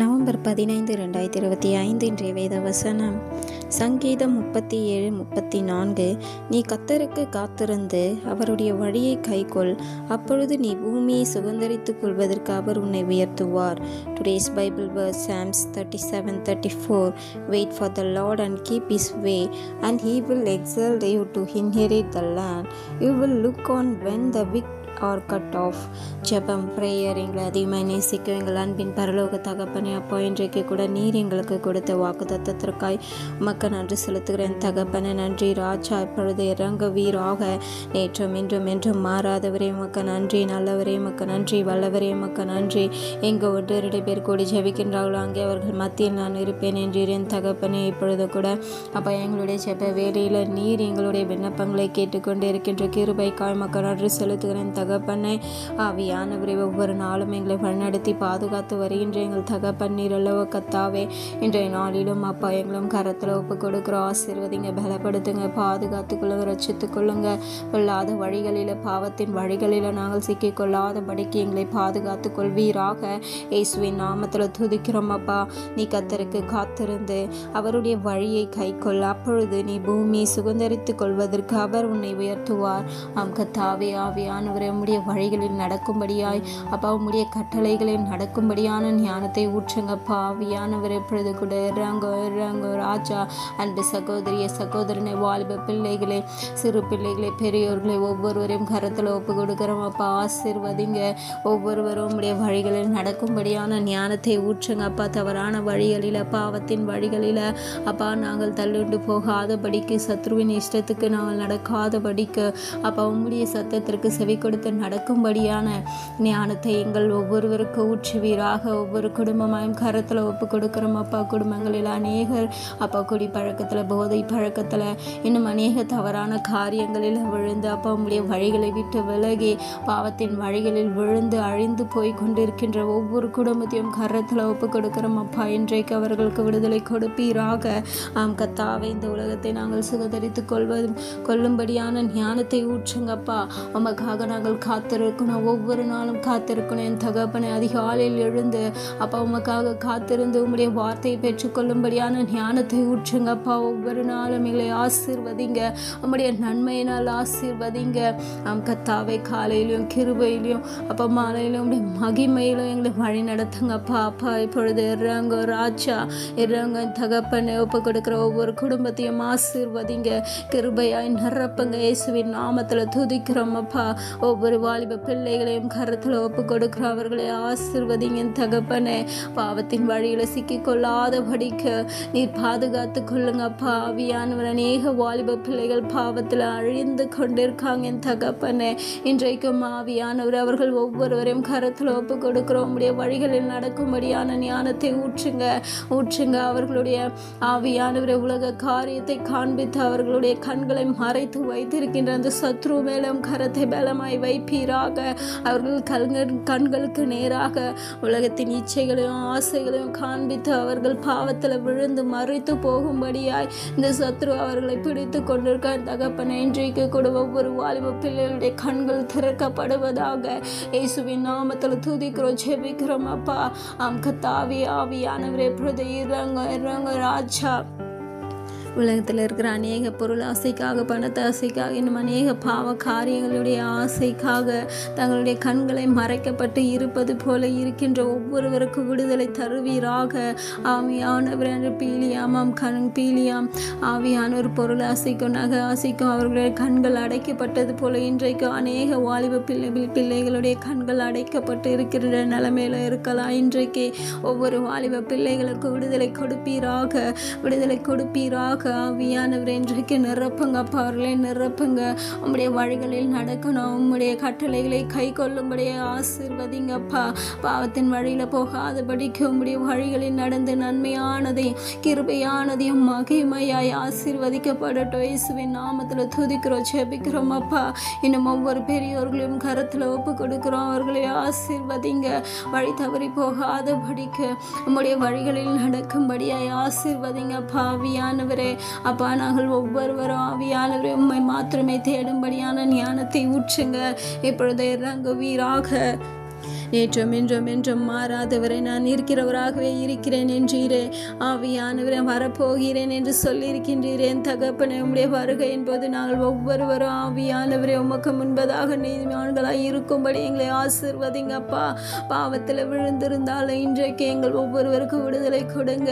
November பதினைந்து ரெண்டாயிரத்தி இருபத்தி ஐந்து இன்றைய வேத வசனம். சங்கீதம் முப்பத்தி ஏழு முப்பத்தி நான்கு. நீ கத்தருக்கு காத்திருந்து அவருடைய வழியை கைக்கொள். அப்பொழுது நீ பூமியை சுதந்திரித்துக் கொள்வதற்கு அவர் உன்னை உயர்த்துவார். Today's Bible verse Psalms thirty seven thirty four wait for the Lord and keep his way and he will exalt you to inherit the land you will look on when the wicked are cut off ஜெபம் prayer எங்களை அதிகமாக நேசிக்கும் எங்கள் அன்பின் பரலோக தகப்பனே அப்போ இன்றைக்கு கூட நீர் எங்களுக்கு கொடுத்த வாக்கு தத்தத்திற்காய் உமக்கு நன்றி செலுத்துகிறேன். தகப்பனே நன்றி. ராஜா இப்பொழுது இறங்க வீராக நேற்றும் இன்றும் என்றும் மாறாதவரே உமக்கு நன்றி. நல்லவரே உமக்கு நன்றி. வல்லவரே உமக்கு நன்றி. எங்கே ஒன்று இரண்டு பேர் கூடி ஜெபிக்கின்றார்களோ அங்கே அவர்கள் மத்தியில் நான் இருப்பேன் என்றேன் தகப்பனே இப்பொழுது கூட அப்போ எங்களுடைய செப்ப வேலையில் நீர் எங்களுடைய விண்ணப்பங்களை கேட்டுக்கொண்டு இருக்கின்ற கிருபைக்காய் மக்கள் நன்றி செலுத்துகிறேன். தகப்பனை. ஆவியானவரை ஒவ்வொரு நாளும் எங்களை வழிநடத்தி பாதுகாத்து வருகின்ற எங்கள் தகப்பன் அல்லவோ கத்தாவே. இன்றைய நாளிலும் அப்பா எங்களும் கரத்தில் ஒப்பு கொடுக்குறோம். ஆசீர்வதிங்க பலப்படுத்துங்க பாதுகாத்து கொள்ளுங்க ரச்சித்து கொள்ளுங்க கொள்ளாத வழிகளில் பாவத்தின் வழிகளில் நாங்கள் சிக்கிக்கொள்ளாதபடிக்கு எங்களை பாதுகாத்து கொள்வீராக. இயேசுவின் நாமத்தில் துதிக்கிறோம் அப்பா. நீ கத்தருக்கு காத்திருந்து அவருடைய வழியை கைக்கொள் அப்பொழுது நீ பூமியை சுதந்திரித்துக் கொள்வதற்கு அவர் உன்னை உயர்த்துவார். ஆம் கத்தாவே ஆவியானவரை உம்முடைய வழிகளில் நடக்கும்படியாய். அப்பா உம்முடைய கட்டளைகளில் நடக்கும்படியான ஞானத்தை ஊற்றுங்கப்பா வியானவர் எப்பொழுது கூட இறங்கோ இறங்கோ ராஜா. அன்பு சகோதரிய சகோதரனை வாலிப பிள்ளைகளே சிறு பிள்ளைகளை பெரியோர்களை ஒவ்வொருவரையும் கரத்தில் ஒப்பு கொடுக்குறோம். அப்பா ஆசிர்வதிங்க. ஒவ்வொருவரும் உம்முடைய வழிகளில் நடக்கும்படியான ஞானத்தை ஊற்றுங்க. அப்பா தவறான வழிகளில் பாவத்தின் வழிகளில். அப்பா நாங்கள் தள்ளுண்டு போகாதபடிக்கு சத்ருவின் இஷ்டத்துக்கு நாங்கள் நடக்காதபடிக்கு. அப்பா உம்முடைய சத்தத்திற்கு செவி கொடுத்து நடக்கும்படியான ஞானத்தை எங்கள் ஒவ்வொருவருக்கு ஊற்றுவீராக. ஒவ்வொரு குடும்பமாயும் கரத்தில் ஒப்பு கொடுக்குறோம். அப்பா குடும்பங்களில் அநேகர் அப்பா குடி பழக்கத்தில் போதை பழக்கத்தில் இன்னும் அநேக தவறான காரியங்களில் விழுந்து அப்பா உங்களுடைய வழிகளை விட்டு விலகி பாவத்தின் வழிகளில் விழுந்து அழிந்து போய் கொண்டிருக்கின்ற ஒவ்வொரு குடும்பத்தையும் கரத்தில் ஒப்பு கொடுக்குறோம். அப்பா இன்றைக்கு அவர்களுக்கு விடுதலை கொடுப்பீராக. ஆம் கத்தாவை இந்த உலகத்தை நாங்கள் சுகதரித்து கொள்வதும் கொள்ளும்படியான ஞானத்தை ஊற்றுங்கப்பா உமக்காக நாங்கள் காத்திருக்கணும். ஒவ்வொரு நாளும் காத்திருக்கணும். என் தகப்பனை அதிகாலையில் எழுந்து அப்பா உமக்காக காத்திருந்து உங்களுடைய வார்த்தையை பெற்றுக்கொள்ளும்படியான ஞானத்தை ஊற்றுங்கப்பா ஒவ்வொரு நாளும் எங்களை ஆசீர்வதிங்க. உம்முடைய நன்மையினால் ஆசீர்வதிங்க. ஆம் கத்தாவை காலையிலையும் கிருபையிலையும் அப்பா மாலையிலும் உடைய மகிமையிலும் எங்களை வழி நடத்துங்கப்பா அப்பா இப்பொழுது இறங்க ராஜா இறங்க. தகப்பனை ஒப்பு கொடுக்குற ஒவ்வொரு குடும்பத்தையும் ஆசீர்வதிங்க. கிருபையாய் நிரப்புங்க. இயேசுவின் நாமத்தில் துதிக்கிறோம். அப்பா ஒவ்வொரு வாலிப பிள்ளைகளையும் கரத்தில் ஒப்பு கொடுக்குற அவர்களை ஆசிர்வதிங்க தகப்பனே. பாவத்தின் வழியில் சிக்கிக் கொள்ளாதபடிக்கு நீர் பாதுகாத்து கொள்ளுங்க அப்பா. ஆவியானவர் அநேக வாலிப பிள்ளைகள் பாவத்தில் அழிந்து கொண்டிருக்காங்க என் தகப்பனே. இன்றைக்கும் ஆவியானவர் அவர்கள் ஒவ்வொருவரையும் கரத்தில் ஒப்பு கொடுக்குறோம். உடைய வழிகளில் நடக்கும்படியான ஞானத்தை ஊற்றுங்க. ஊற்றுங்க அவர்களுடைய ஆவியானவரை உலக காரியத்தை காண்பித்து அவர்களுடைய கண்களை மறைத்து வைத்திருக்கின்ற அந்த சத்ரு மேலும் கரத்தை பலமாய் வைப்பீராக அவர்கள் கண்கள் கண்களுக்கு நேராக உலகத்தின் இச்சைகளையும் ஆசைகளையும் காண்பித்து அவர்கள் பாவத்தில் விழுந்து மறைத்து போகும்படியாய் இந்த சத்ரு அவர்களை பிடித்து கொண்டிருக்க தகப்பன் இன்றைக்கு கூட ஒவ்வொரு வாலிப பிள்ளைகளுடைய கண்கள் திறக்கப்படுவதாக இயேசுவின் நாமத்தில் துதிக்கிறோம் ஜெபிக்கிறோம் அப்பா. ஆம் கத்தாவி ஆவியானவரே பிரதை இறங்க இறங்க ராஜா. உலகத்தில் இருக்கிற அநேக பொருள் ஆசைக்காக பணத்தை ஆசைக்காக இன்னும் அநேக பாவ காரியங்களுடைய ஆசைக்காக தங்களுடைய கண்களை மறைக்கப்பட்டு இருப்பது போல இருக்கின்ற ஒவ்வொருவருக்கும் விடுதலை தருவீராக. ஆவியானவர் பீலியாமாம் கண் பீலியாம். ஆவியான ஒரு பொருள் ஆசைக்கும் நகை ஆசைக்கும் அவர்களுடைய கண்கள் அடைக்கப்பட்டது போல இன்றைக்கு அநேக வாலிப பிள்ளை பிள்ளைகளுடைய கண்கள் அடைக்கப்பட்டு இருக்கின்ற நிலைமையில இருக்கலாம். இன்றைக்கு ஒவ்வொரு வாலிப பிள்ளைகளுக்கு விடுதலை கொடுப்பீராக விடுதலை கொடுப்பீராக. ஆவியானவர் இன்றைக்கு நிரப்புங்க அவர்களை நிரப்புங்க. உம்முடைய வழிகளில் நடக்கணும் உம்முடைய கட்டளைகளை கை கொள்ளும்படியே ஆசீர்வதிங்கப்பா. பாவத்தின் வழியில் போகாதபடிக்கு உம்முடைய வழிகளில் நடந்து நன்மையானதையும் கிருபையானதையும் மகிமையாய் ஆசிர்வதிக்கப்படட்டும். இயேசுவின் நாமத்தில் துதிக்கிறோம் செபிக்கிறோம் அப்பா. இன்னும் ஒவ்வொரு பெரியோர்களையும் கரத்தில் ஒப்பு கொடுக்குறோம் அவர்களை ஆசிர்வதிங்க. வழி தவறி போகாதபடிக்கு உம்முடைய வழிகளில் நடக்கும்படியாய் ஆசிர்வதிங்க பாவியானவரே அப்பா நாங்கள் ஒவ்வொருவரும் ஆவியானவரே உண்மை மாத்திரமே தேடும்படியான ஞானத்தை ஊற்றுங்க. இப்பொழுது இறங்குவீராக. நேற்றும் இன்றும் என்றும் மாறாதவரை நான் இருக்கிறவராகவே இருக்கிறேன் என்றீரே. ஆவியானவரை வரப்போகிறேன் என்று சொல்லியிருக்கின்றீரேன் தகப்பனை உம்முடைய வருகையின் போது நாங்கள் ஒவ்வொருவரும் ஆவியானவரை உமக்கு முன்பதாக நீதிமான்களாய் இருக்கும்படி எங்களை ஆசிர்வதிங்கப்பா பாவத்தில் விழுந்திருந்தாலும் இன்றைக்கு எங்கள் ஒவ்வொருவருக்கும் விடுதலை கொடுங்க.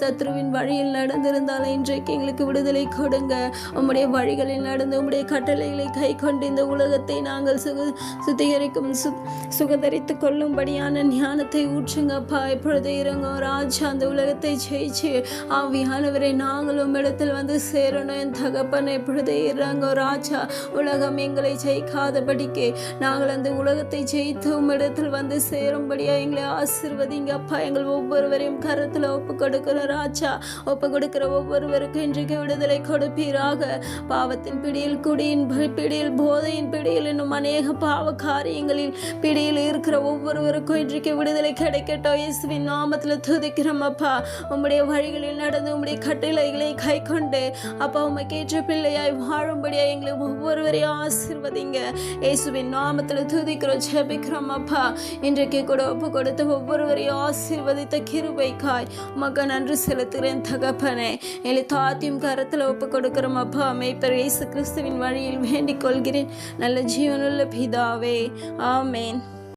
சத்ருவின் வழியில் நடந்திருந்தாலும் இன்றைக்கு எங்களுக்கு விடுதலை கொடுங்க. உம்முடைய வழிகளில் நடந்து உம்முடைய கட்டளைகளை கை கொண்டு இந்த உலகத்தை நாங்கள் சுக சுத்திகரிக்கும் சு சுகதரித்து கொள்ளும்படியான ஞானத்தை ஊற்றுங்கப்பா இப்பொழுது இறங்க ராஜா அந்த உலகத்தை ஜெயிச்சு ஆவியானவரை நாங்களும் இடத்தில் வந்து சேரணும். என் தகப்பனை இப்பொழுது இறங்கோ ராஜா உலகம் எங்களை ஜெயிக்காதபடிக்கு நாங்கள் அந்த உலகத்தை ஜெயித்து இடத்தில் வந்து சேரும்படியா எங்களை ஆசிர்வதிங்கப்பா எங்கள் ஒவ்வொருவரையும் கருத்தில் ஒப்பு கொடுக்கிற ராஜா ஒப்பு கொடுக்கிற ஒவ்வொருவருக்கும் இன்றைக்கு விடுதலை கொடுப்பீராக. பாவத்தின் பிடியில் குடியின் பிடியில் போதையின் பிடியில் இன்னும் அநேக பாவ காரியங்களில் பிடியில் இருக்கிற ஒவ்வொருவருக்கும் இன்றைக்கு விடுதலை கிடைக்கட்டும். இயேசுவின் நாமத்தில் துதிக்கிறோம் அப்பா. உம்முடைய வழிகளில் நடந்து உம்முடைய கட்டளைகளை கை கொண்டு அப்பா உமக்கேற்ற பிள்ளையாய் வாழும்படியாக எங்களை ஒவ்வொருவரையும் ஆசிர்வதிங்க. இயேசுவின் நாமத்தில் துதிக்கிறோம் ஜெபிக்கிறோம் அப்பா. இன்றைக்கு கூட ஒப்பு கொடுத்து ஒவ்வொருவரையும் ஆசீர்வதித்த கிருபைக்காய் மக நன்றி செலுத்துகிறேன் தகப்பனே. எங்களை தாத்தியும் கரத்தில் ஒப்பு கொடுக்கிறோம் அப்பா. மேய்ப்பர் இயேசு கிறிஸ்துவின் வழியில் வேண்டிக் கொள்கிறேன். நல்ல ஜீவனுள்ள பிதாவே. ஆமேன்.